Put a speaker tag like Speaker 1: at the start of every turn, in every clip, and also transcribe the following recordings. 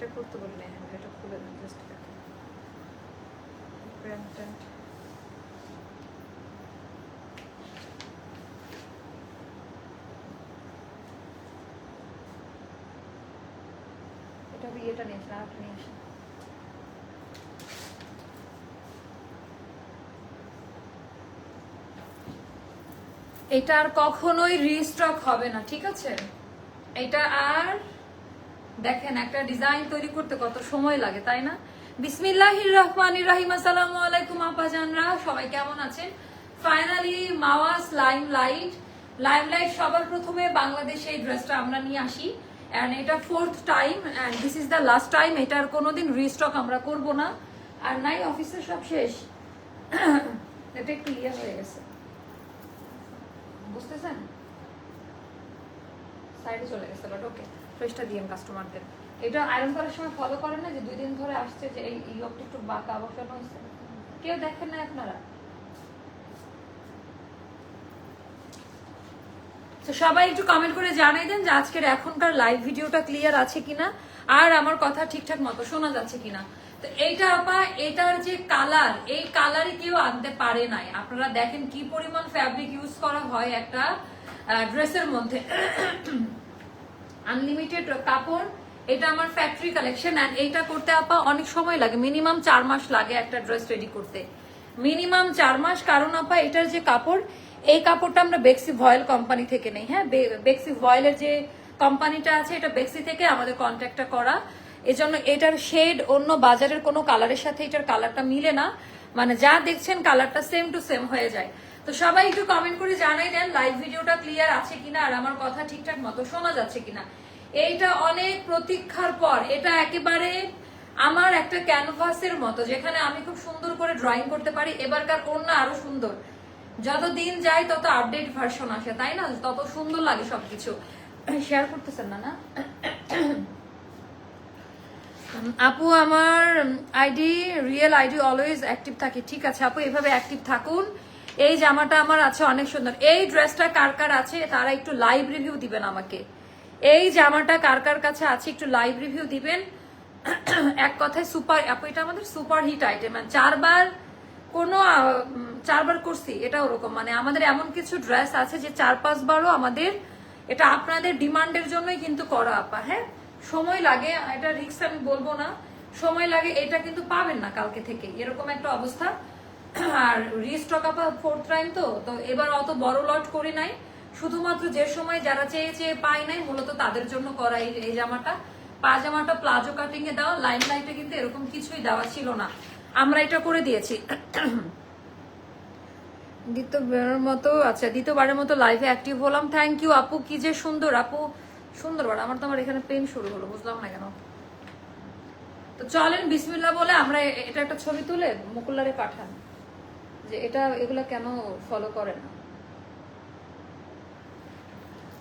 Speaker 1: এটা করতে বলি না এখন এটা খুলে দেন জাস্ট এটা বিয়েটা নিয়ে আসেন এটা আর কখনোই রিস্টক হবে না, ঠিক আছে? এটা আর দেখেন, একটা ডিজাইন তৈরি করতে কত সময় লাগে, তাই না? বিসমিল্লাহির রহমানির রহিম, আসসালামু আলাইকুম আপাজানরা, সবাই কেমন আছেন? ফাইনালি মাওয়াস লাইম লাইট লাইম লাইট সবার প্রথমে বাংলাদেশে এই ড্রেসটা আমরা নিয়ে আসি। অ্যান্ড এটা fourth time and this is the last time এটার কোনোদিন রিস্টক আমরা করব না। আর নাই অফিসের সব শেষ। এটা একটু ইয়ে হয়ে গেছে। বুঝতেছেন? সাইডে চলে গেছে বাট ওকে ফ্রেশটা দিয়েন কাস্টমারদের এটা আয়রন করার সময় ফলো করেন না যে দুই দিন ধরে আসছে যে এই ইয়কটা একটু বাঁকা বসানো হয়েছে? কেউ দেখেন না আপনারা? সবাই একটু কমেন্ট করে জানাই দেন যে আজকের এখনকার লাইভ ভিডিওটা ক্লিয়ার আছে কিনা, আর আমার কথা ঠিকঠাক মতো শোনা যাচ্ছে কিনা। তো এইটা আপা এটার যে কালার এই কালারে কেউ আনতে পারে নাই। আপনারা দেখেন কি পরিমাণ ফ্যাব্রিক ইউজ করা হয় একটা ড্রেসের মধ্যে। আনলিমিটেড কাপড়, এটা আমার ফ্যাক্টরি কালেকশন অ্যান্ড এইটা করতে আপা অনেক সময় লাগে। মিনিমাম চার মাস লাগে একটা ড্রেস রেডি করতে। মিনিমাম চার মাস, কারণ আপা এটার যে কাপড়, এই কাপড়টা আমরা বেক্সি ভয়েল কোম্পানি থেকে নেই হ্যাঁ? বেক্সি ভয়েলের যে কোম্পানিটা আছে, এটা বেক্সি থেকে আমাদের কন্ট্যাক্টটা করা। এজন্য এটার শেড অন্য বাজারের কোনো কালারের সাথে এটার কালারটা মিলে না। মানে যা দেখছেন কালারটা সেম টু সেম হয়ে যায়। তো সবাই একটু কমেন্ট করে জানাই দেন লাইভ ভিডিওটা ক্লিয়ার আছে কিনা আর আমার কথা ঠিকঠাক মতো শোনা যাচ্ছে কিনা। এইটা অনেক প্রতীক্ষার পর, এটা একেবারে আমার একটা ক্যানভাসের মতো, যেখানে আমি খুব সুন্দর করে ড্রয়িং করতে পারি, এবারকার ওড়না আরও সুন্দর। যত দিন যায়, তত আপডেট ভার্সন আসে, তাই না? তত সুন্দর লাগে সবকিছু। শেয়ার করতেছেন না না? আপু, আমার ID real ID always active থাকে। ঠিক আছে, আপু, এভাবে অ্যাক্টিভ থাকুন। এই জামাটা আমার আছে অনেক সুন্দর। এই ড্রেসটা কার কার আছে তারা একটু লাইভ রিভিউ দিবেন আমাকে। এই জামাটা কার কার কাছে আছে একটু লাইভ রিভিউ দিবেন। এক কথায় সুপার এটা আমাদের সুপার হিট আইটেম চারবার কোনো চারবার করছি, এটা ওরকম। মানে আমাদের এমন কিছু ড্রেস আছে যে চার পাঁচবারও আমাদের, এটা আপনাদের ডিমান্ডের জন্যই কিন্তু করা, আপা হ্যাঁ? সময় লাগে, এটা রিক্স আমি বলব না। সময় লাগে, এটা কিন্তু পাবেন না কালকে থেকে। এরকম একটা অবস্থা। আর রিস্টক আপা ফোর্থ টাইম তো তো এবার অত বড় লট করি নাই। শুধুমাত্র যে সময় যারা চেয়ে চেয়ে পায় নাই, মূলত তাদের জন্য করা এই জামাটা। পাজামাটা প্লাজো কাটিং এ দেওয়া লাইন লাইটে কিন্তু এরকম কিছুই দেওয়া ছিল না। আমরা এটা করে দিয়েছি। দ্বিতীয়বারের মতো আচ্ছা দ্বিতীয়বারের মতো লাইভে অ্যাক্টিভ হলাম। থ্যাংক ইউ আপু, কি যে সুন্দর। আপু সুন্দর আমার তো আমার এখানে পেন শুরু হলো, বুঝলাম না কেন। তো চলেন বিসমিল্লা বলে আমরা এটা একটা ছবি তুলে মুকুল্লারে পাঠান। যে এটা, এগুলা কেন ফলো করে না?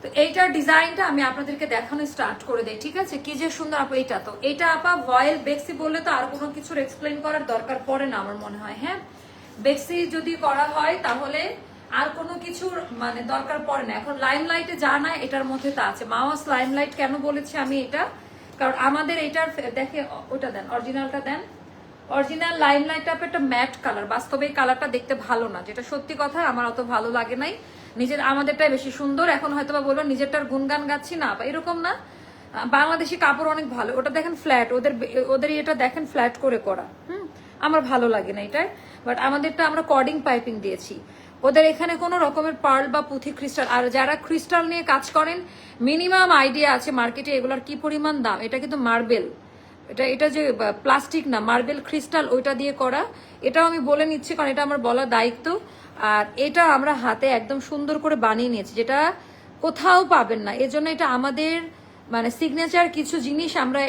Speaker 1: তো এইটার ডিজাইনটা আমি আপনাদেরকে দেখানো স্টার্ট করে দেই, ঠিক আছে? কি যে সুন্দর আপু, এইটা তো। এটা আপা ভয়েল বেক্সি বললে তো আর কোনো কিছুর এক্সপ্লেন করার দরকার পড়ে না আমার মনে হয় হ্যাঁ? বেক্সি যদি করা হয়, তাহলে আর কোনো কিছুর মানে দরকার পড়ে না। এখন লাইম লাইটে যা না এটার মধ্যে তা আছে। মাওয়াস লাইম লাইট কেন বলেছি আমি এটা? কারণ আমাদের এটার দেখে, ওটা দেন অরিজিনালটা দেন। অরিজিনাল লাইম লাইটটা একটা ম্যাট কালার বাস্তবে এই কালারটা দেখতে ভালো না। যেটা সত্যি কথা, আমার অত ভালো লাগে নাই। নিজের, আমাদেরটাই বেশি সুন্দর। এখন হয়তো বা বলব নিজেরটার গুনগান গাচ্ছি না, বা এরকম না। বাংলাদেশি কাপড় অনেক ভালো। ওটা দেখেন ফ্ল্যাট ওদের ওদের এটা দেখেন ফ্ল্যাট করে করা। হুম? আমার ভালো লাগে না এটাই বাট আমাদেরটা আমরা কর্ডিং পাইপিং দিয়েছি। ওদের এখানে কোনো রকমের পার্ল বা পুঁথি ক্রিস্টাল আর যারা ক্রিস্টাল নিয়ে কাজ করেন মিনিমাম আইডিয়া আছে মার্কেটে এগুলোর কি পরিমাণ দাম। এটা কিন্তু মার্বেল এটা এটা যে প্লাস্টিক না, মার্বেল ক্রিস্টাল ওইটা দিয়ে করা, এটাও আমি বলে নিচ্ছি কারণ এটা আমার বলার দায়িত্ব। আর এটা আমরা হাতে একদম সুন্দর করে বানিয়ে নিয়েছি, যেটা কোথাও পাবেন না। এজন্য এটা আমাদের মানে সিগনেচার কিছু জিনিস আমরা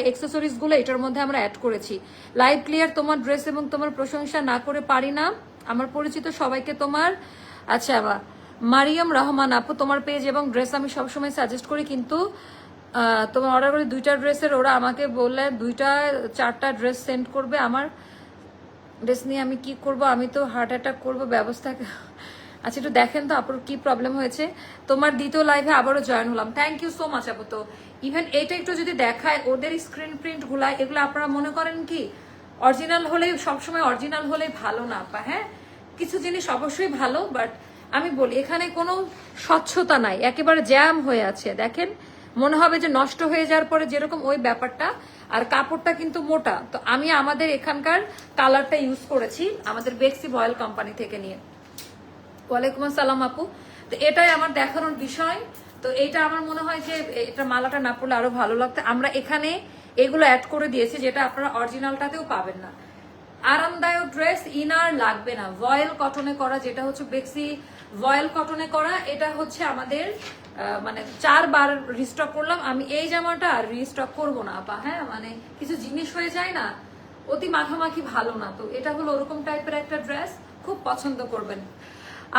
Speaker 1: গুলো এটার মধ্যে আমরা অ্যাড করেছি। লাইভ ক্লিয়ার তোমার ড্রেস এবং তোমার প্রশংসা না করে পারি না। আমার পরিচিত সবাইকে তোমার আচ্ছা মারিয়াম রহমান আপু, তোমার পেজ এবং ড্রেস আমি সবসময় সাজেস্ট করি, কিন্তু তোমার অর্ডার করে দুইটা ড্রেসের, ওরা আমাকে বললে দুইটা, চারটা ড্রেস সেন্ড করবে আমার। ড্রেস নিয়ে আমি কি করব? আমি তো হার্ট অ্যাটাক করব, ব্যবস্থা আচ্ছা একটু দেখেন তো আপুর কি প্রবলেম হয়েছে। তোমার দ্বিতীয় লাইভে আবারও জয়েন হলাম। থ্যাংক ইউ সো মাচ আপু তো। ইভেন এটা একটু যদি দেখায়, ওদের স্ক্রিন প্রিন্টগুলা, এগুলো আপনারা মনে করেন কি? অরিজিনাল হলে সবসময় অরিজিনাল হলে ভালো না, আপা হ্যাঁ? কিছু জিনিস অবশ্যই ভালো বাট আমি বলি, এখানে কোনো স্বচ্ছতা নাই। একেবারে জ্যাম হয়ে আছে। দেখেন মনে হবে যে নষ্ট হয়ে যাওয়ার পরে যেরকম ওই ব্যাপারটা, আর কাপড়টা কিন্তু মোটা। তো আমি আমাদের এখানকার কালারটা ইউজ করেছি, আমাদের বেক্সি বয়েল কোম্পানি থেকে নিয়ে। ওয়ালাইকুম আসসালাম আপু। তো এটাই আমার দেখানোর বিষয়। তো এটা আমার মনে হয় যে এটা মালাটা না পড়লে আরও ভালো লাগতো। আমরা এখানে এগুলো অ্যাড করে দিয়েছি, যেটা আপনারা অরিজিনালটাতেও পাবেন না। আরামদায়ক ড্রেস ইনার লাগবে না। ভয়েল কটনে করা, যেটা হচ্ছে বেক্সি ভয়েল কটনে করা, এটা হচ্ছে আমাদের মানে চারবার রিস্টক করলাম। আমি এই জামাটা আর রিস্টক করব না, আপা। হ্যাঁ মানে কিছু জিনিস হয়ে যায় না, অতি মাখামাখি ভালো না। তো এটা হলো ওরকম টাইপের একটা ড্রেস খুব পছন্দ করবেন।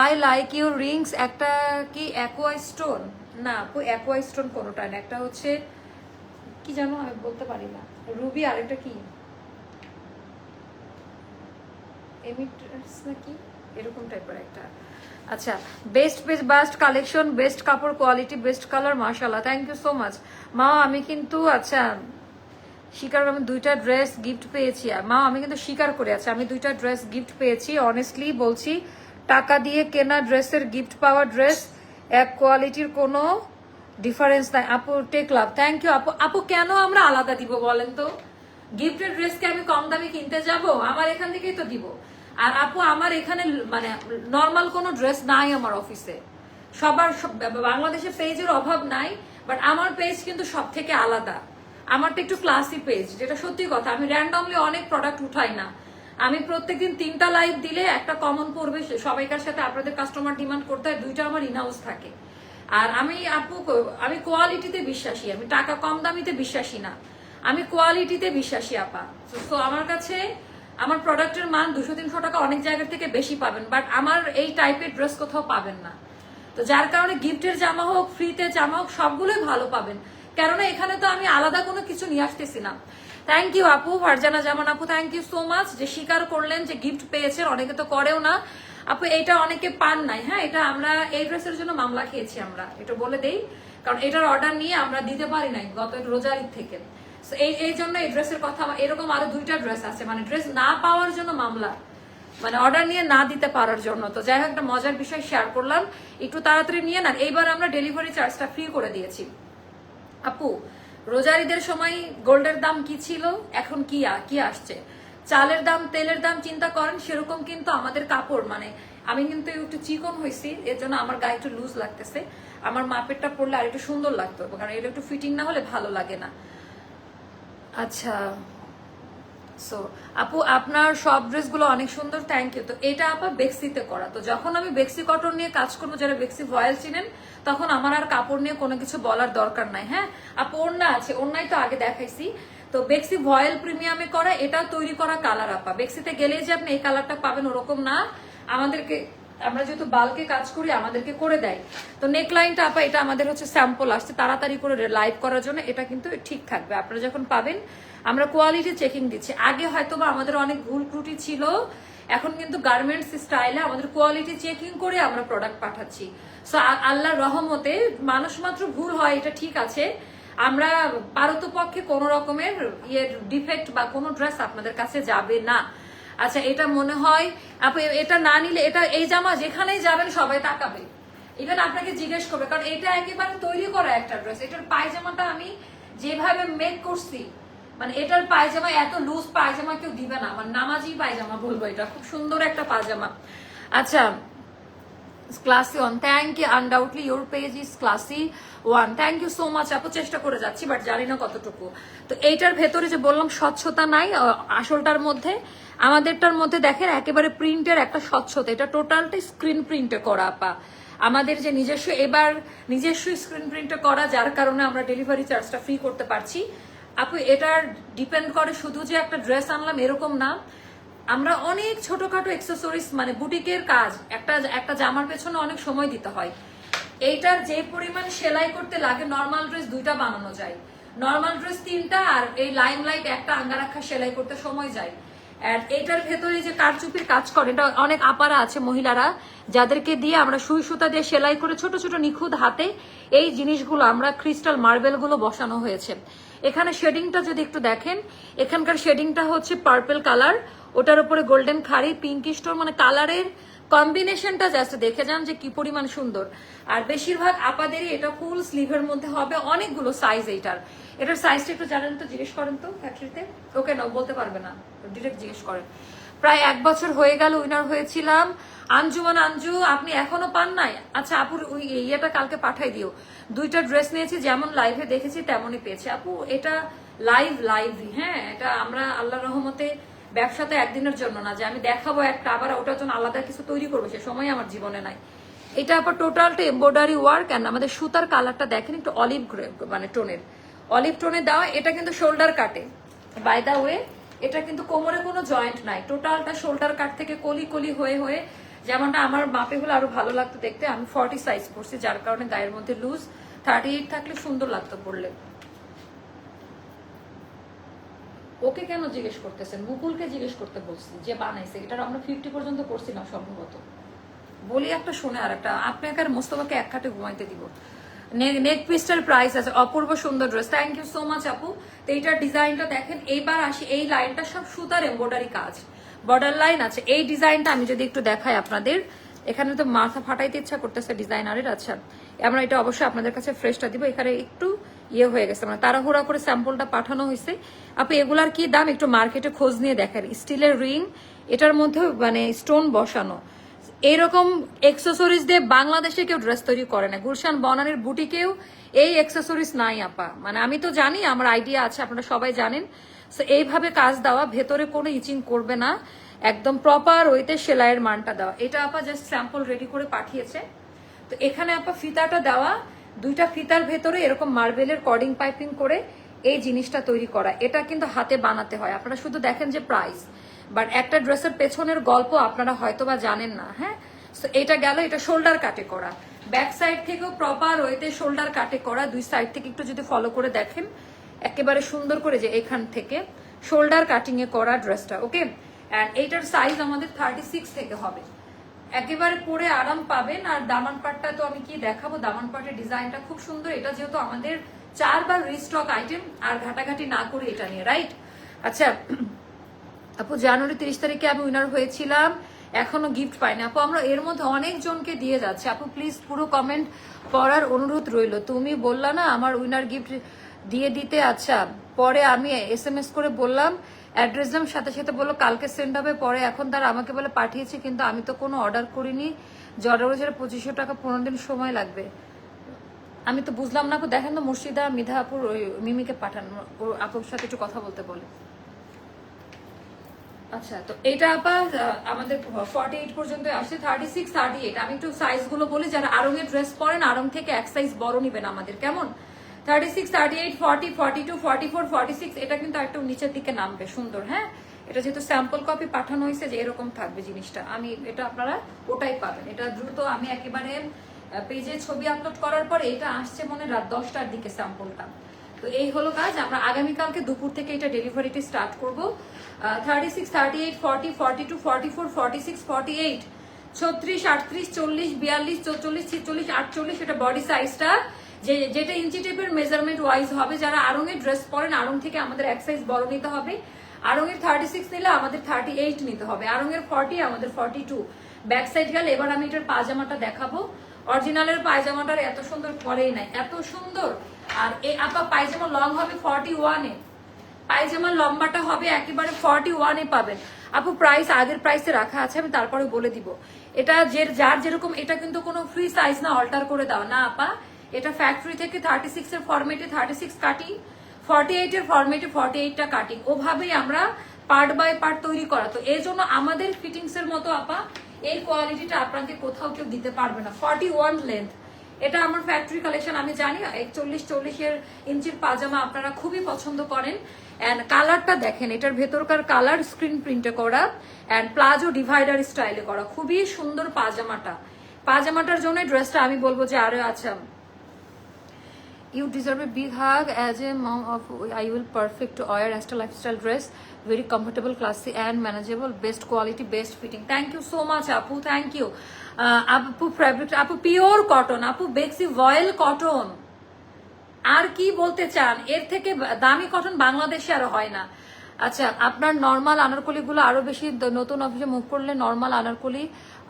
Speaker 1: আই লাইক ইউর রিংস একটা কি অ্যাকোয়া স্টোন না অ্যাকোয়া স্টোন কোনোটা না। একটা হচ্ছে, কি জানো? আমি বলতে পারি না। রুবি আরেকটা কি? এমিটার্স নাকি এরকম টাইপের একটা। আচ্ছা best best best collection best কাপড় কোয়ালিটি বেস্ট কালার মার্শাল্লাহ থ্যাংক ইউ সো মাচ মা, আমি কিন্তু আচ্ছা স্বীকার আমি দুইটা ড্রেস গিফট পেয়েছি। মা, আমি কিন্তু স্বীকার করে আছি আমি দুইটা ড্রেস গিফট পেয়েছি। অনেস্টলি বলছি, টাকা দিয়ে কেনা ড্রেসের গিফট পাওয়া ড্রেস এক কোয়ালিটির কোনো ডিফারেন্স নাই। আপু টেক লাভ থ্যাংক ইউ আপু। আপু, কেন আমরা আলাদা দিব বলেন তো? গিফটের ড্রেসকে আমি কম দামে কিনতে যাব? আমার এখান থেকেই তো দিব। আর আপু, আমার এখানে মানে নর্মাল কোনো ড্রেস নাই আমার অফিসে সবার সব- বাংলাদেশে পেজের অভাব নাই বাট আমার পেজ কিন্তু সব থেকে আলাদা। আমারটা একটু ক্লাসি পেজ যেটা সত্যি কথা, আমি র্যান্ডমলি অনেক প্রোডাক্ট উঠাই না। আমি প্রত্যেকদিন তিনটা লাইভ দিলে একটা কমন পড়বে সবাইকার সাথে আপনাদের কাস্টমার ডিমান্ড করতে হয়, দুইটা আমার ইনহাউস থাকে। আর আমি আপু, আমি কোয়ালিটিতে বিশ্বাসী, আমি টাকা কম দামিতে বিশ্বাসী না। আমি কোয়ালিটিতে বিশ্বাসী, আপা। তো আমার কাছে আমার প্রোডাক্টের মান দুশো তিনশো টাকা অনেক জায়গা থেকে বেশি পাবেন বাট আমার এই টাইপের ড্রেস কোথাও পাবেন না। তো যার কারণে গিফটের জামা হোক ফ্রিতে জামা হোক, সবগুলোই ভালো পাবেন। কেননা এখানে তো আমি আলাদা কোনো কিছু নিয়ে আসতেছি না। থ্যাংক ইউ আপু, ফারজানা জামান আপু থ্যাংক ইউ সো মাচ যে স্বীকার করলেন যে গিফট পেয়েছেন, অনেকে তো করেও না। আপু, এটা অনেকে পান নাই হ্যাঁ? এটা আমরা এই ড্রেসের জন্য মামলা খেয়েছি আমরা, এটা বলে দেই। কারণ এটার অর্ডার নিয়ে আমরা দিতে পারি নাই গত রোজার থেকে। এই এই জন্য এই ড্রেসের কথা, এরকম আরও দুইটা ড্রেস আছে। মানে ড্রেস না পাওয়ার জন্য মামলা। মানে অর্ডার নিয়ে না দিতে পারার জন্য। তো যাই হোক, একটা মজার বিষয় শেয়ার করলাম। একটু তাড়াতাড়ি নিয়ে নেন। এইবার আমরা ডেলিভারি চার্জটা ফ্রি করে দিয়েছি। আপু, রোজারিদের সময় গোল্ডের দাম কি ছিল? এখন কি কি আসছে? চালের দাম, তেলের দাম চিন্তা করেন, সেরকম কিন্তু আমাদের কাপড়। মানে আমি কিন্তু একটু চিকন হয়েছি এর জন্য আমার গায়ে একটু লুজ লাগতেছে। আমার মাপেরটা পরলে আর একটু সুন্দর লাগতো, কারণ এটা একটু ফিটিং না হলে ভালো লাগে না। আচ্ছা। সো আপু, আপনার সব ড্রেসগুলো অনেক সুন্দর থ্যাংক ইউ তো এটা আপা বেক্সিতে করা। তো যখন আমি বেক্সি কটন নিয়ে কাজ করব, যারা বেক্সি ভয়েল চিনেন, তখন আমার আর কাপড় নিয়ে কোনো কিছু বলার দরকার নাই হ্যাঁ? আপু, ওড়না আছে, ওড়নাই তো আগে দেখাইছি। তো বেক্সি ভয়েল প্রিমিয়ামে করা, এটা তৈরি করা কালার আপা। বেক্সিতে গেলেই যে আপনি এই কালারটা পাবেন ওরকম না। আমাদেরকে আমরা যেহেতু বালকে কাজ করি, আমাদেরকে করে দেয়। তো নেকলাইনটা আপা, এটা আমাদের হচ্ছে স্যাম্পল আসছে, তাড়াতাড়ি করে লাইভ করার জন্য এটা কিন্তু ঠিক থাকবে। আপনারা যখন পাবেন, আমরা কোয়ালিটি চেকিং দিচ্ছি। আগে হয়তো বা আমাদের অনেক ভুল ত্রুটি ছিল, এখন কিন্তু গার্মেন্টস স্টাইলে আমাদের কোয়ালিটি চেকিং করে আমরা প্রোডাক্ট পাঠাচ্ছি। সো আল্লাহর রহমতে মানুষ মাত্র ভুল হয়, এটা ঠিক আছে। আমরা পারতপক্ষে কোনো রকমের ইয়ের ডিফেক্ট বা কোনো ড্রেস আপনাদের কাছে যাবে না। আচ্ছা এটা মনে হয় আপনি এটা না নিলে এটা এই জামা যেখানেই যাবেন সবাই তাকাবে। ইভেন আপনাকে জিজ্ঞেস করবে, কারণ এটা একেবারে তৈরি করা একটা ড্রেস এটার পায়জামাটা আমি যেভাবে মেক করছি মানে এটার পায়জামা, এত লুজ পায়জামা কেউ দিবে না। আমার নামাজি পায়জামা বলব এটা, খুব সুন্দর একটা পায়জামা। আচ্ছা classy one thank you undoubtedly your page is classy one thank you so much আপু, চেষ্টা করে যাচ্ছি বাট জানি না কতটুকু। তো এইটার ভেতরে যে বললাম, স্বচ্ছতা নাই আসলটার মধ্যে, আমাদেরটার মধ্যে দেখেন, একেবারে প্রিন্টের একটা স্বচ্ছতা। এটা টোটালটা স্ক্রিন প্রিন্টে করা, আপা। আমাদের যে নিজস্ব, এবার নিজস্ব স্ক্রিন প্রিন্টে করা, যার কারণে আমরা ডেলিভারি চার্জটা ফ্রি করতে পারছি। আপু, এটার ডিপেন্ড করে শুধু যে একটা ড্রেস আনলাম, এরকম না। আমরা অনেক ছোটখাটো এক্সেসরিজ মানে বুটিকের কাজ, একটা একটা জামার পেছনে অনেক সময় দিতে হয়। এইটার যে পরিমাণ সেলাই করতে লাগে নর্মাল ড্রেস দুইটা বানানো যায়। নর্মাল ড্রেস তিনটা আর এই লাইম লাইট একটা আঙ্গারাক্ষা সেলাই করতে সময় যায়। And এটার ভেতরে যে কারচুপির কাজ করে, এটা অনেক আপারা আছে মহিলারা, যাদেরকে দিয়ে আমরা সুই সুতা দিয়ে সেলাই করে ছোট ছোট নিখুঁত হাতে এই জিনিসগুলো, আমরা ক্রিস্টাল মার্বেলগুলো বসানো হয়েছে। এখানে শেডিংটা যদি একটু দেখেন, এখানকার শেডিংটা হচ্ছে পার্পল কালার ওটার উপরে গোল্ডেন খাড়ি পিঙ্ক স্টোন মানে কালারের কম্বিনেশনটা জাস্ট দেখে যান যে কি পরিমাণ সুন্দর। আর বেশিরভাগ আপাদেরই এটা ফুল স্লিভের মধ্যে হবে, অনেকগুলো সাইজ এইটার। এটার সাইজটা একটু জানেন তো, জিজ্ঞেস করেন তো ফ্যাক্টরিতে ওকে না বলতে পারবে না। ডিরেক্ট জিজ্ঞেস করেন। প্রায় এক বছর হয়ে গেল উইনার হয়েছিলাম। আঞ্জুমান, আঞ্জু, আপনি এখনও পান নাই? আচ্ছা আপুর ওই ইয়েটা কালকে পাঠাই দিও। দুইটা ড্রেস নিয়েছি, যেমন লাইভে দেখেছি, তেমনই পেয়েছি। আপু, এটা লাইভ লাইভ হ্যাঁ? এটা আমরা আল্লাহ রহমতে ব্যবসাতে একদিনের জন্য না, যে আমি দেখাবো একটা, আবার ওটার জন্য আলাদা কিছু তৈরি করব, সে সময় আমার জীবনে নাই। এটা আবার টোটালটা এমব্রয়ডারি ওয়ার্ক অ্যান্ড আমাদের সুতার কালারটা দেখেন একটু অলিভ মানে টোনের। অলিভ টোনে দেওয়া, এটা কিন্তু শোল্ডার কাটে বাই দা ওয়ে এটা কিন্তু কোমরে কোনো জয়েন্ট নাই। টোটালটা শোল্ডার কাট থেকে কলি কলি হয়ে হয়ে, যেমনটা আমার মাপে হলে আরও ভালো লাগতো দেখতে, আমি ফর্টি সাইজ করছি যার কারণে গায়ের মধ্যে লুজ থার্টি এইট থাকলে সুন্দর লাগতো পড়লে ওকে কেন জিজ্ঞেস করতেছেন? মুকুলকে জিজ্ঞেস করতে বলছি, যে বানাইছে। এটার আমরা ফিফটি পর্যন্ত করছিলাম সম্ভবত। বলি একটা শুনে আর একটা আপনাকে আর মোস্তফাকে এক খাটে ঘুমাইতে দিব। নেক পিসটার প্রাইস আছে, অপূর্ব সুন্দর dress thank you so much আপু। তো এইটার ডিজাইনটা দেখেন, এইবার আসি, এই লাইনটা সব সুতার এম্ব্রয়ডারি কাজ। বর্ডার লাইন আছে, এই ডিজাইনটা আমি যদি একটু দেখাই আপনাদের। এখানে তো মাথা ফাটাইতে ইচ্ছা করতেছে ডিজাইনারের। আচ্ছা আমরা এটা অবশ্যই আপনাদের কাছে ফ্রেশটা দিব। এখানে একটু ইয়ে হয়ে গেছে মানে তাড়াহুড়া করে স্যাম্পলটা পাঠানো হয়েছে। আপনি এগুলার কি দাম একটু মার্কেটে খোঁজ নিয়ে দেখেন। স্টিলের রিং, এটার মধ্যে মানে স্টোন বসানো। এইরকম এক্সেসরিজ দিয়ে বাংলাদেশে কেউ ড্রেস তৈরি করে না। গুলশান বনানের বুটিকেও এই এক্সেসরিজ নাই, আপা। মানে আমি তো জানি, আমার আইডিয়া আছে, আপনারা সবাই জানেন। এইভাবে কাজ দেওয়া, ভেতরে কোনো ইচিং করবে না। একদম প্রপার ওইতে সেলাইয়ের মানটা দেওয়া। এটা আপা জাস্ট স্যাম্পল রেডি করে পাঠিয়েছে। তো এখানে আপা ফিতাটা দেওয়া, দুইটা ফিতার ভেতরে এরকম মার্বেলের কর্ডিং পাইপিং করে এই জিনিসটা তৈরি করা। এটা কিন্তু হাতে বানাতে হয়। আপনারা শুধু দেখেন যে প্রাইস বাট একটা ড্রেসের পেছনের গল্প আপনারা হয়তো বা জানেন না হ্যাঁ? তো এটা গেল, এটা শোল্ডার কাটে করা। ব্যাক সাইড থেকেও প্রপার ওয়েতে শোল্ডার কাটে করা। দুই সাইড থেকে একটু যদি ফলো করে দেখেন, একেবারে সুন্দর করে যে এখান থেকে শোল্ডার কাটিং এ করা ড্রেসটা ওকে অ্যান্ড এইটার সাইজ আমাদের থার্টি সিক্স থেকে হবে। একেবারে পরে আরাম পাবেন, আর দামান পাটটা তো আমি কি দেখাবো? দামান পাটের ডিজাইনটা খুব সুন্দর। এটা যেহেতু আমাদের চারবার রিস্টক আইটেম আর ঘাটাঘাটি না করে এটা নিয়ে রাইট আচ্ছা আপু, জানুয়ারি তিরিশ তারিখে আমি উইনার হয়েছিলাম। এখনও গিফট পাইনি। আপু, আমরা এর মধ্যে অনেকজনকে দিয়ে যাচ্ছি। আপু প্লিজ পুরো কমেন্ট পড়ার অনুরোধ রইল। তুমি বললা না, আমার উইনার গিফট দিয়ে দিতে। আচ্ছা পরে আমি এস এম এস করে বললাম অ্যাড্রেস দিলাম সাথে সাথে বলল কালকে সেন্ড হবে, পরে এখন তার আমাকে বলে পাঠিয়েছে, কিন্তু আমি তো কোনো অর্ডার করিনি। যে অর্ডার পঁচিশশো টাকা, পনেরো দিন সময় লাগবে। আমি তো বুঝলাম না দেখেন তো মুর্শিদা মিধা আপুর ওই মিমিকে পাঠান। ওর আপুর সাথে একটু কথা বলতে বলে। আচ্ছা তো এটা আপা আমাদের ফর্টি এইট পর্যন্ত আসছে থার্টি সিক্স থার্টি এইট আমি একটু সাইজগুলো বলি, যারা আরং এর ড্রেস পরেন আরং থেকে এক সাইজ বড় নিবেন আমাদের, কেমন? Thirty six thirty eight forty forty two forty four forty six এটা কিন্তু নিচের দিকে নামবে, সুন্দর হ্যাঁ? এটা যেহেতু স্যাম্পল কপি পাঠানো হয়েছে যে এরকম থাকবে জিনিসটা। আমি এটা আপনারা ওটাই পাবেন। এটা দ্রুত আমি একেবারে পেজে ছবি আপলোড করার আসছে মনে রাত দশটার দিকে স্যাম্পলটা তো এই হলো কাজ, আমরা আগামীকালকে দুপুর থেকে এটা ডেলিভারিটি স্টার্ট করব। Thirty six thirty eight to forty four forty six eight ছত্রিশ, আটত্রিশ, চল্লিশ, বিয়াল্লিশ, চৌচল্লিশ, ছিচল্লিশ, আটচল্লিশ, এটা বডি সাইজটা যে যেটা ইঞ্চি টেপের মেজারমেন্ট ওয়াইজ হবে, যারা আরং এর ড্রেস পরেন আরং থেকে আমাদের এক সাইজ বড় নিতে হবে। আরং এর থার্টি সিক্স নিলে আমাদের থার্টি এইট নিতে হবে। আরং এর ফর্টি আমাদের ফর্টি টু ব্যাক সাইড গেলে এবার আমি এটার পায়জামাটা দেখাবো। অরিজিনালের পায়জামাটার এত সুন্দর পরেই নাই, এত সুন্দর। আর এই আপা, পায়জামা লং হবে ফর্টি ওয়ানে পায়জামার লম্বাটা হবে একেবারে ফর্টি ওয়ানে পাবেন। আপু প্রাইস আগের প্রাইসে রাখা আছে, আমি তারপরে বলে দিব। এটা যে, যার যেরকম, এটা কিন্তু কোনো ফ্রি সাইজ না অল্টার করে দাও। না, আপা এটা ফ্যাক্টরি থেকে থার্টি সিক্স এর ফরমেটে thirty six cutting forty eight এর ফরমেটে ফর্টি এইটটা কাটিং ওভাবেই আমরা পার্ট বাই পার্ট তৈরি করা। তো এই জন্য আমাদের ফিটিংস এর মতো আপা, এই কোয়ালিটিটা আপনাকে কোথাও কেউ দিতে পারবে না। ফর্টি ওয়ান লেন্থ এটা আমার ফ্যাক্টরি কালেকশন আমি জানি, একচল্লিশ চল্লিশের ইঞ্চির পাজামা আপনারা খুবই পছন্দ করেন। অ্যান্ড কালারটা দেখেন, এটার ভেতরকার কালার স্ক্রিন প্রিন্টে করা অ্যান্ড প্লাজো ডিভাইডার স্টাইলে করা। খুবই সুন্দর পাজামাটা। পাজামাটার জন্য ড্রেসটা আমি বলব যে আরও আচ্ছা You deserve a big hug as a mom of I will perfect to wear Astra lifestyle dress. Very comfortable, classy and manageable. Best quality, best fitting. Thank you so much, Apu. Thank you. Uh, Apu fabric, Apu pure cotton, Apu Bexi voile cotton. আর কি বলতে চান এর থেকে দামি cotton বাংলাদেশে আর হয় না আচ্ছা আপনার নর্মাল আনারকলিগুলো আরও বেশি নতুন অফিসে মুভ করলে নর্মাল আনারকলি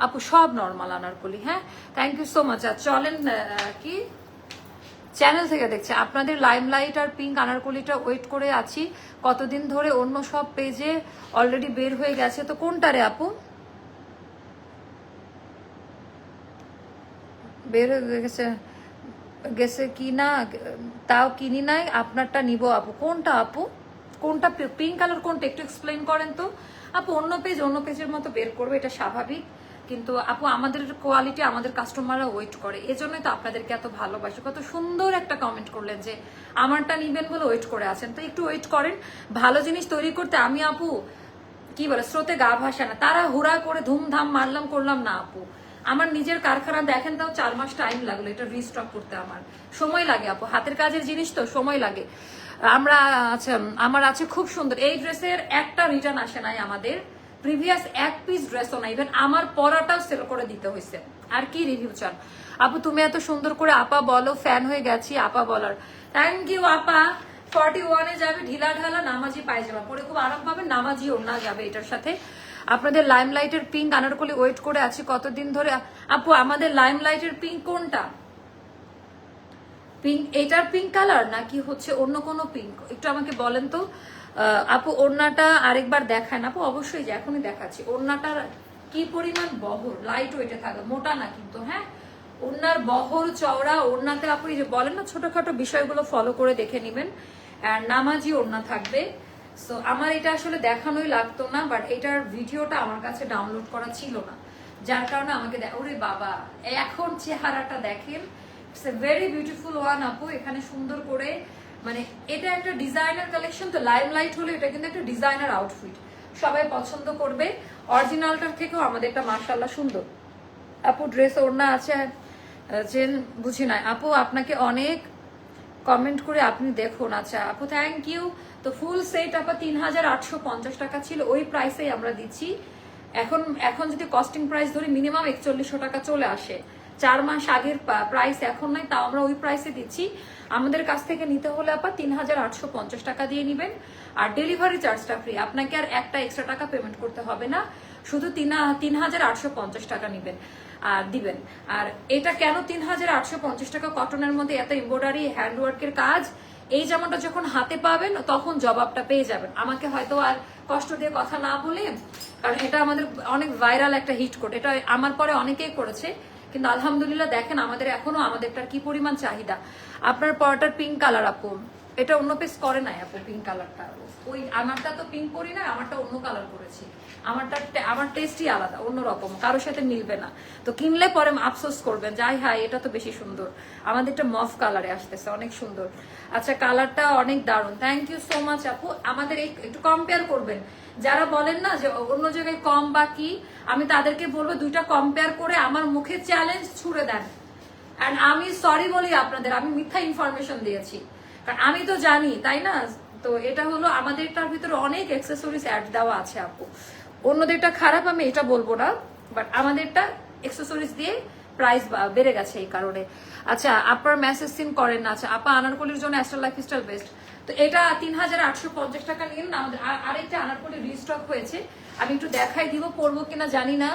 Speaker 1: আপু সব নর্মাল আনারকলি হ্যাঁ থ্যাংক ইউ সো মাচ আর চলেন কি চ্যানেল থেকে দেখছে আপনাদের লাইমলাইট আর পিঙ্ক আনারকলিটা ওয়েট করে আছি। কতদিন ধরে অন্য সব পেজে অলরেডি বের হয়ে গেছে। তো কোনটা রে আপু? বের হয়ে গেছে। গেছে কি না? তাও কিনি নাই। আপনারটা নিব আপু। কোনটা আপু? কোনটা পিঙ্ক কালার কোনটা? একটু এক্সপ্লেন করেন তো। আপু, অন্য পেজ অন্য পেজের মতো বের করবে, এটা স্বাভাবিক। কিন্তু আপু, আমাদের কোয়ালিটি আমাদের কাস্টমাররা ওয়েট করে। এজন্যই তো আপনাদেরকে এত ভালোবাসে। কত সুন্দর একটা কমেন্ট করলেন যে, আমারটা নিবেন বলে ওয়েট করে আছেন। তো একটু ওয়েট করেন। ভালো জিনিস তৈরি করতে আমি আপু, কি বলে, স্রোতে গা ভাসে না। তারা হুড়া করে ধুমধাম মারলাম, করলাম না আপু। আমার নিজের কারখানা দেখেন তাও চার মাস টাইম লাগল এটা রিস্টক করতে আমার। সময় লাগে আপু, হাতের কাজের জিনিস তো সময় লাগে। আমরা আচ্ছা আমার আছে খুব সুন্দর। এই ড্রেসের একটা রিটার্ন আসে নাই আমাদের। প্রিভিয়াস এক পিস ড্রেসও না ইভেন আমার পরাটাও সেল করে দিতে হয়েছে। আর কি রিভিউ চান? আপু, তুমি এত সুন্দর করে আপা বলো ফ্যান হয়ে গেছি, আপা বলার। থ্যাংক ইউ আপা। ফর্টি ওয়ানে যাবে, ঢিলা ঢালা নামাজি পায়জামা। পরে খুব আরাম পাবে নামাজি ওড়না যাবে এটার সাথে। আপনাদের লাইম লাইটের পিঙ্ক আনারকলি ওয়েট করে আছি কতদিন ধরে? আপু, আমাদের লাইম লাইটের পিঙ্ক কোনটা? পিঙ্ক এটার পিঙ্ক কালার নাকি হচ্ছে অন্য কোনো পিঙ্ক একটু আমাকে বলেন তো। আপু, ওড়নাটা আরেকবার দেখায় আপু, অবশ্যই যে এখনই দেখাচ্ছি। ওড়নাটার কি পরিমাণ বহর? লাইট ওয়েটে থাকে, মোটা না কিন্তু হ্যাঁ? ওড়নার বহর চওড়া, ওড়নাতে আপু যে বলেন না, ছোটখাটো বিষয়গুলো ফলো করে দেখে নেবেন। নামাজি ওড়না থাকবে। সো আমার এটা আসলে দেখানোই লাগতো না বাট এটার ভিডিওটা আমার কাছে ডাউনলোড করা ছিল না। যার কারণে আমাকে ওরে বাবা, এখন চেহারাটা দেখেন। It's a very beautiful one আপু, এখানে সুন্দর করে মানে এটা একটা ডিজাইনার কালেকশন তো লাইম লাইট হলে এটা কিন্তু একটা ডিজাইনার আউটফিট সবাই পছন্দ করবে। অরিজিনালটার থেকেও আমাদেরটা মার্শাল্লাহ সুন্দর। আপু ড্রেস ওড়না আছে? চেন বুঝি নাই। আপু, আপনাকে অনেক কমেন্ট করে আপনি দেখুন। আচ্ছা আপু থ্যাংক ইউ তো ফুল সেট আপা তিন হাজার আটশো পঞ্চাশ টাকা ছিল। ওই প্রাইসেই আমরা দিচ্ছি। এখন এখন যদি কস্টিং প্রাইস ধরি মিনিমাম একচল্লিশশো টাকা চলে আসে। চার মাস আগের প্রাইস এখন নাই, তাও আমরা ওই প্রাইসে দিচ্ছি। আমাদের কাছ থেকে নিতে হলে আপা তিন হাজার আটশো পঞ্চাশ টাকা দিয়ে নেবেন। আর ডেলিভারি চার্জটা ফ্রি আপনাকে আর একটা এক্সট্রা টাকা পেমেন্ট করতে হবে না। শুধু তিন তিন হাজার আটশো পঞ্চাশ টাকা নেবেন আর দিবেন। আর এটা কেন তিন হাজার আটশো পঞ্চাশ টাকা? কটনের মধ্যে এত এমব্রয়ডারি হ্যান্ডওয়ার্কের কাজ। এই জামাটা যখন হাতে পাবেন, তখন জবাবটা পেয়ে যাবেন। আমাকে হয়তো আর কষ্ট দিয়ে কথা না বলে, কারণ এটা আমাদের অনেক ভাইরাল একটা হিট কোড এটা আমার পরে অনেকেই করেছে। কিন্তু আলহামদুলিল্লাহ দেখেন আমাদের এখনও আমাদেরটার কি পরিমাণ চাহিদা। আপনার পরটার পিঙ্ক কালার আপু, এটা অন্য পেস করে নাই আপু পিঙ্ক কালারটা ওই আমারটা তো পিঙ্ক করি না আমারটা অন্য কালার করেছি আমারটা আমার টেস্টই আলাদা, অন্যরকম, কারোর সাথে মিলবে না। তো কিনলে পরে আফসোস করবেন যাই হাই এটা তো বেশি সুন্দর। আমাদেরটা মফ কালারে আসতেছে, অনেক সুন্দর। আচ্ছা কালারটা অনেক দারুণ। থ্যাংক ইউ সো মাচ আপু। আমাদের এই, একটু কম্পেয়ার করবেন। যারা বলেন না যে, অন্য জায়গায় কম বা কি, আমি তাদেরকে বলব, দুইটা কম্পেয়ার করে আমার মুখে চ্যালেঞ্জ ছুড়ে দেন। অ্যান্ড আমি সরি বলি আপনাদের, আমি মিথ্যা ইনফরমেশন দিয়েছি। কারণ আমি তো জানি, তাই না? তো এটা হলো আমাদেরটার ভিতরে অনেক অ্যাক্সেসরিজ অ্যাড দেওয়া আছে, আপু। অন্যদেরটা খারাপ, আমি এটা বলব না বাট আমাদেরটা অ্যাক্সেসরিজ দিয়ে প্রাইস বেড়ে গেছে এই কারণে। আচ্ছা আপনার মেসেজ সিন করেন না। আচ্ছা আপা আনারকলির জন্য অ্যাস্ট্রাল লাইফ স্টাইল বেস্ট তো এটা তিন হাজার আটশো পঞ্চাশ টাকা নিন। আমাদের আরেকটা আনারকলি রিস্টক হয়েছে। আমি একটু দেখাই দিব পড়ব কিনা জানি না।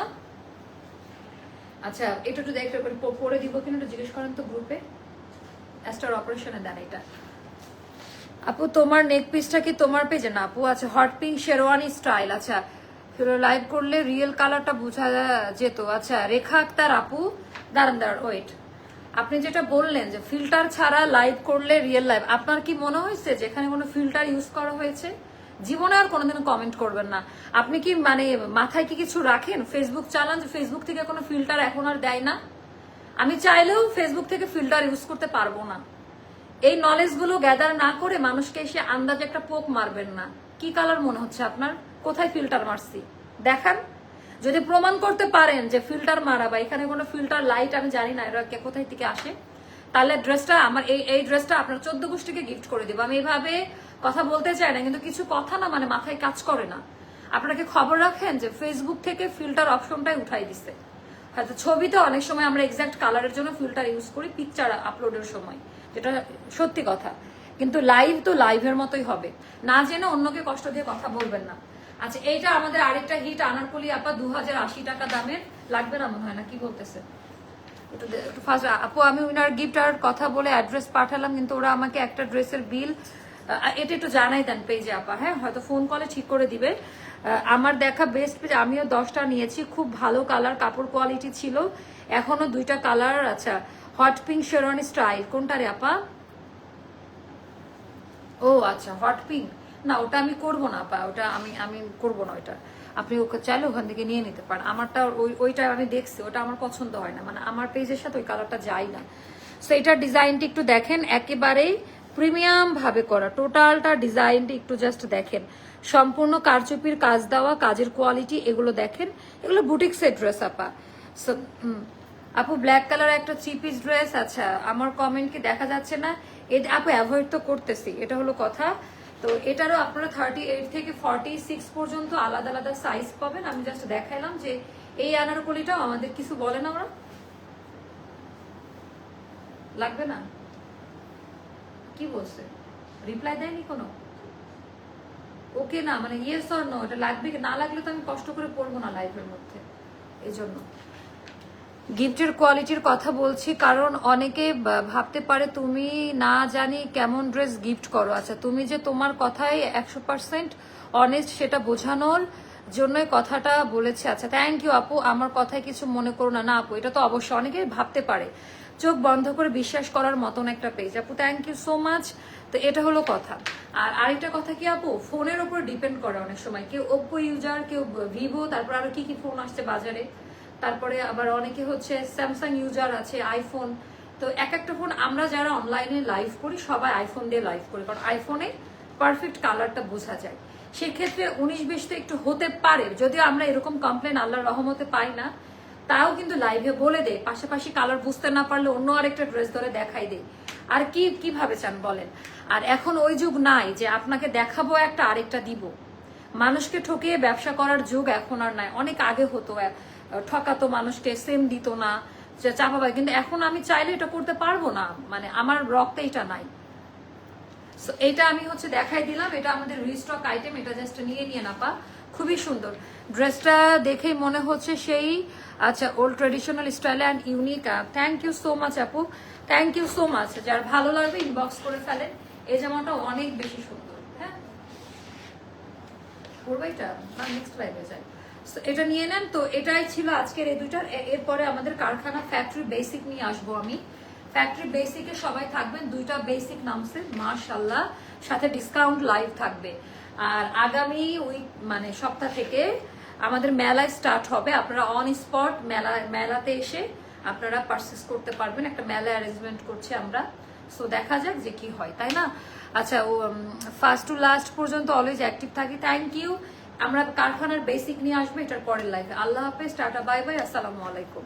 Speaker 1: আচ্ছা এটা একটু পারি পরে দিব কিনা একটু জিজ্ঞেস করেন তো গ্রুপে অ্যাস্টার অপারেশনে দেন এটা। আপু, তোমার নেক পিসটা কি তোমার পেজে না, আপু আচ্ছা হট পিঙ্ক শেরওয়ানি স্টাইল আচ্ছা। লাইভ করলে রিয়েল কালারটা বোঝা যেত। আচ্ছা রেখা আক্তার আপু, দাঁড়ান দাঁড়ান ওয়েট আপনি যেটা বললেন যে ফিল্টার ছাড়া লাইভ করলে রিয়েল লাইভ আপনার কি মনে হয়েছে যে এখানে কোনো ফিল্টার ইউজ করা হয়েছে? জীবনে আর কোনোদিন কমেন্ট করবেন না। আপনি কি মানে মাথায় কি কিছু রাখেন? ফেসবুক চালান যে ফেসবুক থেকে কোনো ফিল্টার এখন আর দেয় না? আমি চাইলেও ফেসবুক থেকে ফিল্টার ইউজ করতে পারব না। এই নলেজগুলো গ্যাদার না করে মানুষকে এসে আন্দাজে একটা পোক মারবেন না। কি কালার মনে হচ্ছে আপনার? কোথায় ফিল্টার মারছি? দেখান। যদি প্রমাণ করতে পারেন যে ফিল্টার মারা বা এখানে কোনো ফিল্টার লাইট আমি জানি না, এরা কোথায় থেকে আসে, তাহলে ড্রেসটা আমার এই এই ড্রেসটা আপনার চোদ্দ গোষ্ঠীকে গিফট করে দেবো। আমি এইভাবে কথা বলতে চাই না, কিন্তু কিছু কথা না মানে মাথায় কাজ করে না। আপনাকে খবর রাখেন যে ফেসবুক থেকে ফিল্টার অপশনটাই উঠাই দিছে। হয়তো ছবিতে অনেক সময় আমরা এক্সাক্ট কালারের জন্য ফিল্টার ইউজ করি পিকচার আপলোডের সময়, যেটা সত্যি কথা। কিন্তু লাইভ তো লাইভের মতোই হবে। না জেনে অন্যকে কষ্ট দিয়ে কথা বলবেন না। আচ্ছা এইটা আমাদের আরেকটা হিট আনারকলি আপা দু হাজার আশি টাকা দামের। লাগবে না মনে হয় না, কি বলতেছে? ফার্স্ট আপু, আমি উনার গিফট আর কথা বলে অ্যাড্রেস পাঠালাম, কিন্তু ওরা আমাকে একটা ড্রেসের বিল এটা একটু জানাই দেন পেজে আপা হ্যাঁ? হয়তো ফোন কলে ঠিক করে দিবে। আমার দেখা বেস্ট পেজ আমিও দশটা নিয়েছি, খুব ভালো কালার কাপড় কোয়ালিটি ছিল। এখনও দুইটা কালার আচ্ছা হট পিঙ্ক শেরওয়ানি স্টাইল কোনটা রে আপা? ও আচ্ছা হট পিঙ্ক না, ওটা আমি করব না আপা ওটা আমি আমি করব না ওটা আপনি ওকে চাইলে ওখান থেকে নিয়ে নিতে পারেন। আমারটা ওই, ওইটা আমি দেখছি, ওটা আমার পছন্দ হয় না। মানে আমার পেজের সাথে ওই কালারটা যায় না। সো এটার ডিজাইনটি একটু দেখেন, একেবারেই প্রিমিয়াম ভাবে করা। টোটালটা ডিজাইনটি একটু জাস্ট দেখেন। সম্পূর্ণ কারচুপির কাজ দেওয়া, কাজের কোয়ালিটি এগুলো দেখেন। এগুলো বুটিক্সের ড্রেস আপা। সো আপু ব্ল্যাক কালার একটা থ্রি পিস ড্রেস আচ্ছা আমার কমেন্ট কি দেখা যাচ্ছে না? এটা আপু অ্যাভয়েড তো করতেছি। এটা হলো কথা। তো এটারও আপনারা থার্টি এইট থেকে ফর্টি সিক্স পর্যন্ত আলাদা আলাদা সাইজ পাবেন। আমি জাস্ট দেখাইলাম যে এই আনারকলিটাও আমাদের কিছু বলে না ওরা। লাগবে না? কি বলছে? রিপ্লাই দেয়নি কোনো? ওকে না মানে ইয়েস অর নো এটা লাগবে না লাগলে তো আমি কষ্ট করে পড়ব না লাইফের মধ্যে। এই জন্য গিফটের কোয়ালিটির কথা বলছি, কারণ অনেকে ভাবতে পারে তুমি না জানি কেমন ড্রেস গিফট করো। আচ্ছা তুমি যে তোমার কথায় একশো পার্সেন্ট অনেস্ট সেটা বোঝানোর জন্যই কথাটা বলেছে। আচ্ছা থ্যাংক ইউ আপু, আমার কথায় কিছু মনে করো না। না আপু, এটা তো অবশ্যই অনেকে ভাবতে পারে। চোখ বন্ধ করে বিশ্বাস করার মতন একটা পেজ আপু থ্যাংক ইউ সো মাচ তো এটা হলো কথা। আর আরেকটা কথা কি আপু ফোনের উপর ডিপেন্ড করে অনেক সময়। কেউ ওপ্পো ইউজার কেউ ভিভো তারপর আরও কি কি ফোন আসছে বাজারে? তারপরে আবার অনেকে হচ্ছে স্যামসাং ইউজার আছে আইফোন তো এক একটা ফোন আমরা যারা অনলাইনে লাইভ করি, সবাই আইফোন দিয়ে লাইভ করি, কারণ আইফোনে পারফেক্ট কালারটা বোঝা যায়। সেক্ষেত্রে উনিশ বিশ তো একটু হতে পারে, যদিও আমরা এরকম কমপ্লেন আল্লাহর রহমতে পাই না, তাও কিন্তু লাইভে বলে দেয়। পাশাপাশি কালার বুঝতে না পারলে অন্য আরেকটা ড্রেস ধরে দেখাই দেয়। আর কি, কীভাবে চান বলেন? আর এখন ওই যুগ নাই যে আপনাকে দেখাবো একটা, আরেকটা দিব। মানুষকে ঠকিয়ে ব্যবসা করার যুগ এখন আর নাই। অনেক আগে হতো ঠকাতো মানুষকে সেম দিত না যে চাপাবাই কিন্তু এখন আমি চাইলে এটা করতে পারব না। মানে আমার রক্তে এটা নাই। So, এটা আমি হচ্ছে দেখাই দিলাম। এটা আমাদের রিস্টক আইটেম এটা জাস্ট নিয়ে নিয়ে নাপা খুবই সুন্দর। ড্রেসটা দেখেই মনে হচ্ছে সেই আচ্ছা old traditional style and unique thank you so much আপু। থ্যাংক ইউ সো মাচ যার ভালো লাগবে ইনবক্স করে ফেলেন। এই জামাটা অনেক বেশি সুন্দর হ্যাঁ? করব এটা না নেক্সট লাইভে যায় এটা নিয়ে নেন। তো এটাই ছিল আজকের এই দুইটার। এরপরে আমাদের কারখানা ফ্যাক্টরি বেসিক নিয়ে আসব আমি। ফ্যাক্টরি বেসিকে সবাই থাকবেন, দুইটা বেসিক নামছে মাশাল্লাহ সাথে ডিসকাউন্ট লাইভ থাকবে। আর আগামী উইক মানে সপ্তাহ থেকে আমাদের মেলায় স্টার্ট হবে। আপনারা অন স্পট মেলা, মেলাতে এসে আপনারা পারচেস করতে পারবেন। একটা মেলা অ্যারেঞ্জমেন্ট করছি আমরা। সো দেখা যাক যে কি হয়, তাই না? আচ্ছা ও ফার্স্ট টু লাস্ট পর্যন্ত অলওয়েজ অ্যাক্টিভ থাকি। থ্যাংক ইউ আমরা কারখানার বেসিক নিয়ে আসব, এটার পরের লাইফে আল্লাহ হাফেজ, টাটা বাই বাই আসসালামু আলাইকুম।